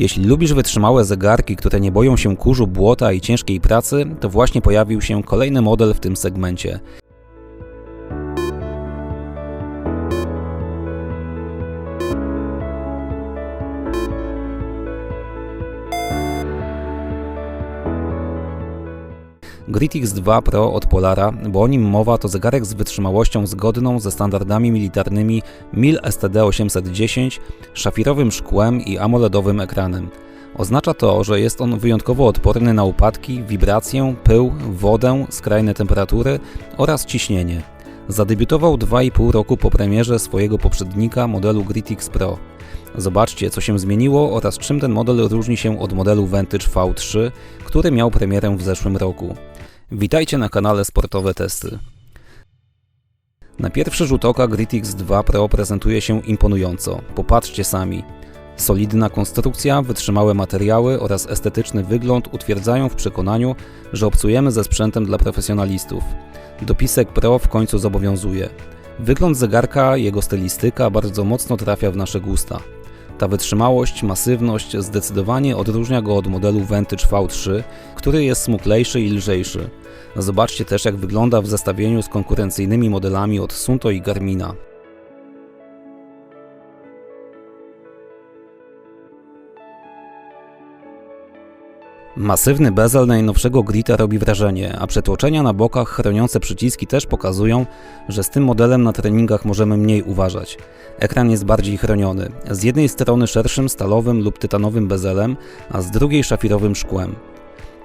Jeśli lubisz wytrzymałe zegarki, które nie boją się kurzu, błota i ciężkiej pracy, to właśnie pojawił się kolejny model w tym segmencie. Gritix 2 Pro od Polara, bo o nim mowa, to zegarek z wytrzymałością zgodną ze standardami militarnymi MIL STD 810, szafirowym szkłem i AMOLEDowym ekranem. Oznacza to, że jest on wyjątkowo odporny na upadki, wibrację, pył, wodę, skrajne temperatury oraz ciśnienie. Zadebiutował 2,5 roku po premierze swojego poprzednika modelu Gritix Pro. Zobaczcie, co się zmieniło oraz czym ten model różni się od modelu Vantage V3, który miał premierę w zeszłym roku. Witajcie na kanale Sportowe Testy. Na pierwszy rzut oka Gritix 2 Pro prezentuje się imponująco. Popatrzcie sami. Solidna konstrukcja, wytrzymałe materiały oraz estetyczny wygląd utwierdzają w przekonaniu, że obcujemy ze sprzętem dla profesjonalistów. Dopisek Pro w końcu zobowiązuje. Wygląd zegarka, jego stylistyka bardzo mocno trafia w nasze gusta. Ta wytrzymałość, masywność zdecydowanie odróżnia go od modelu Vantage V3, który jest smuklejszy i lżejszy. Zobaczcie też jak wygląda w zestawieniu z konkurencyjnymi modelami od Sunto i Garmina. Masywny bezel najnowszego Grita robi wrażenie, a przetłoczenia na bokach chroniące przyciski też pokazują, że z tym modelem na treningach możemy mniej uważać. Ekran jest bardziej chroniony, z jednej strony szerszym stalowym lub tytanowym bezelem, a z drugiej szafirowym szkłem.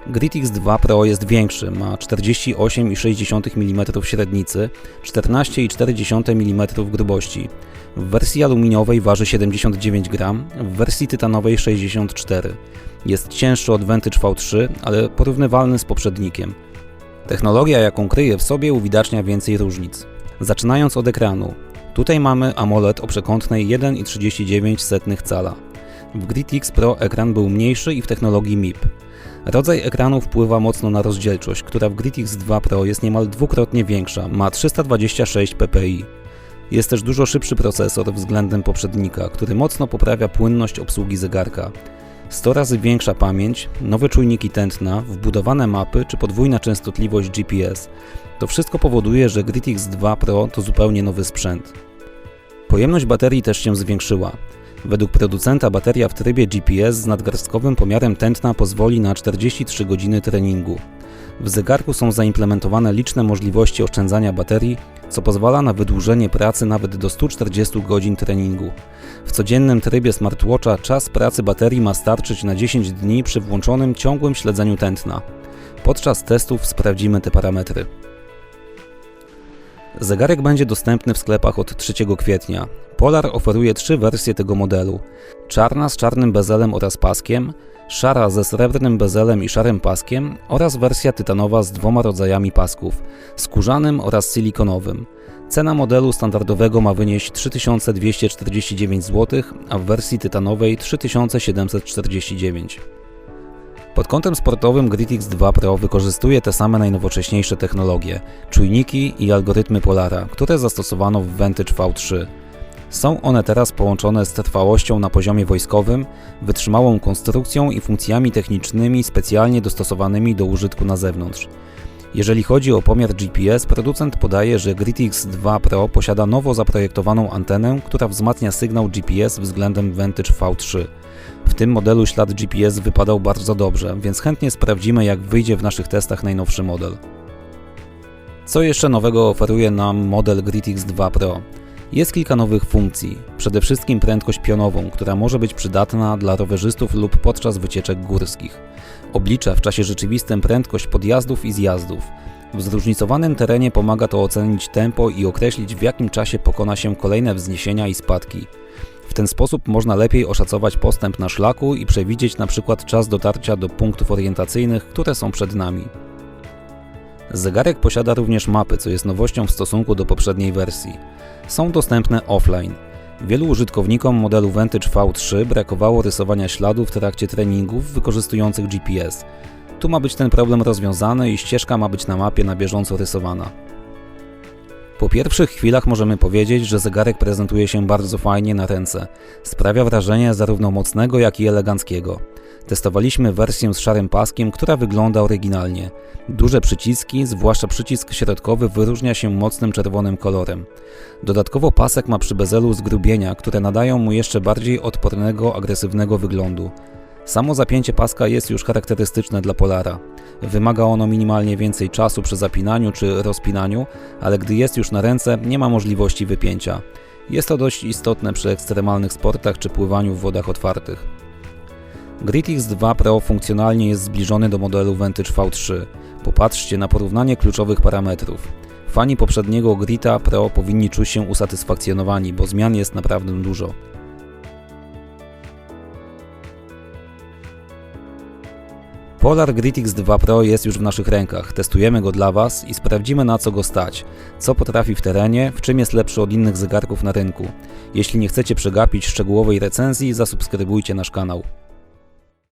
Gritix 2 Pro jest większy, ma 48,6 mm średnicy, 14,4 mm grubości. W wersji aluminiowej waży 79 g, w wersji tytanowej 64 Jest cięższy od Vantage V3, ale porównywalny z poprzednikiem. Technologia, jaką kryje w sobie, uwidacznia więcej różnic. Zaczynając od ekranu. Tutaj mamy AMOLED o przekątnej 1,39 cala. W Gritix Pro ekran był mniejszy i w technologii MIP. Rodzaj ekranu wpływa mocno na rozdzielczość, która w Gritix 2 Pro jest niemal dwukrotnie większa, ma 326 ppi. Jest też dużo szybszy procesor względem poprzednika, który mocno poprawia płynność obsługi zegarka. 100 razy większa pamięć, nowe czujniki tętna, wbudowane mapy czy podwójna częstotliwość GPS. To wszystko powoduje, że Gritix 2 Pro to zupełnie nowy sprzęt. Pojemność baterii też się zwiększyła. Według producenta bateria w trybie GPS z nadgarstkowym pomiarem tętna pozwoli na 43 godziny treningu. W zegarku są zaimplementowane liczne możliwości oszczędzania baterii, co pozwala na wydłużenie pracy nawet do 140 godzin treningu. W codziennym trybie smartwatcha czas pracy baterii ma starczyć na 10 dni przy włączonym ciągłym śledzeniu tętna. Podczas testów sprawdzimy te parametry. Zegarek będzie dostępny w sklepach od 3 kwietnia. Polar oferuje trzy wersje tego modelu: czarna z czarnym bezelem oraz paskiem, szara ze srebrnym bezelem i szarym paskiem oraz wersja tytanowa z dwoma rodzajami pasków skórzanym oraz silikonowym. Cena modelu standardowego ma wynieść 3249 zł, a w wersji tytanowej 3749 pod kątem sportowym Gritix 2 Pro wykorzystuje te same najnowocześniejsze technologie, czujniki i algorytmy Polara, które zastosowano w Vantage V3. Są one teraz połączone z trwałością na poziomie wojskowym, wytrzymałą konstrukcją i funkcjami technicznymi specjalnie dostosowanymi do użytku na zewnątrz. Jeżeli chodzi o pomiar GPS, producent podaje, że Gritix 2 Pro posiada nowo zaprojektowaną antenę, która wzmacnia sygnał GPS względem Vantage V3. W tym modelu ślad GPS wypadał bardzo dobrze, więc chętnie sprawdzimy jak wyjdzie w naszych testach najnowszy model. Co jeszcze nowego oferuje nam model Gritix 2 Pro? Jest kilka nowych funkcji, przede wszystkim prędkość pionową, która może być przydatna dla rowerzystów lub podczas wycieczek górskich. Oblicza w czasie rzeczywistym prędkość podjazdów i zjazdów. W zróżnicowanym terenie pomaga to ocenić tempo i określić w jakim czasie pokona się kolejne wzniesienia i spadki. W ten sposób można lepiej oszacować postęp na szlaku i przewidzieć np. czas dotarcia do punktów orientacyjnych, które są przed nami. Zegarek posiada również mapy, co jest nowością w stosunku do poprzedniej wersji. Są dostępne offline. Wielu użytkownikom modelu Vantage V3 brakowało rysowania śladów w trakcie treningów wykorzystujących GPS. Tu ma być ten problem rozwiązany i ścieżka ma być na mapie na bieżąco rysowana. Po pierwszych chwilach możemy powiedzieć, że zegarek prezentuje się bardzo fajnie na ręce. Sprawia wrażenie zarówno mocnego, jak i eleganckiego. Testowaliśmy wersję z szarym paskiem, która wygląda oryginalnie. Duże przyciski, zwłaszcza przycisk środkowy, wyróżnia się mocnym czerwonym kolorem. Dodatkowo pasek ma przy bezelu zgrubienia, które nadają mu jeszcze bardziej odpornego, agresywnego wyglądu. Samo zapięcie paska jest już charakterystyczne dla Polara. Wymaga ono minimalnie więcej czasu przy zapinaniu czy rozpinaniu, ale gdy jest już na ręce, nie ma możliwości wypięcia. Jest to dość istotne przy ekstremalnych sportach czy pływaniu w wodach otwartych. GridX 2 Pro funkcjonalnie jest zbliżony do modelu Vantage V3. Popatrzcie na porównanie kluczowych parametrów. Fani poprzedniego Grita Pro powinni czuć się usatysfakcjonowani, bo zmian jest naprawdę dużo. Polar GridX 2 Pro jest już w naszych rękach. Testujemy go dla Was i sprawdzimy na co go stać, co potrafi w terenie, w czym jest lepszy od innych zegarków na rynku. Jeśli nie chcecie przegapić szczegółowej recenzji, zasubskrybujcie nasz kanał.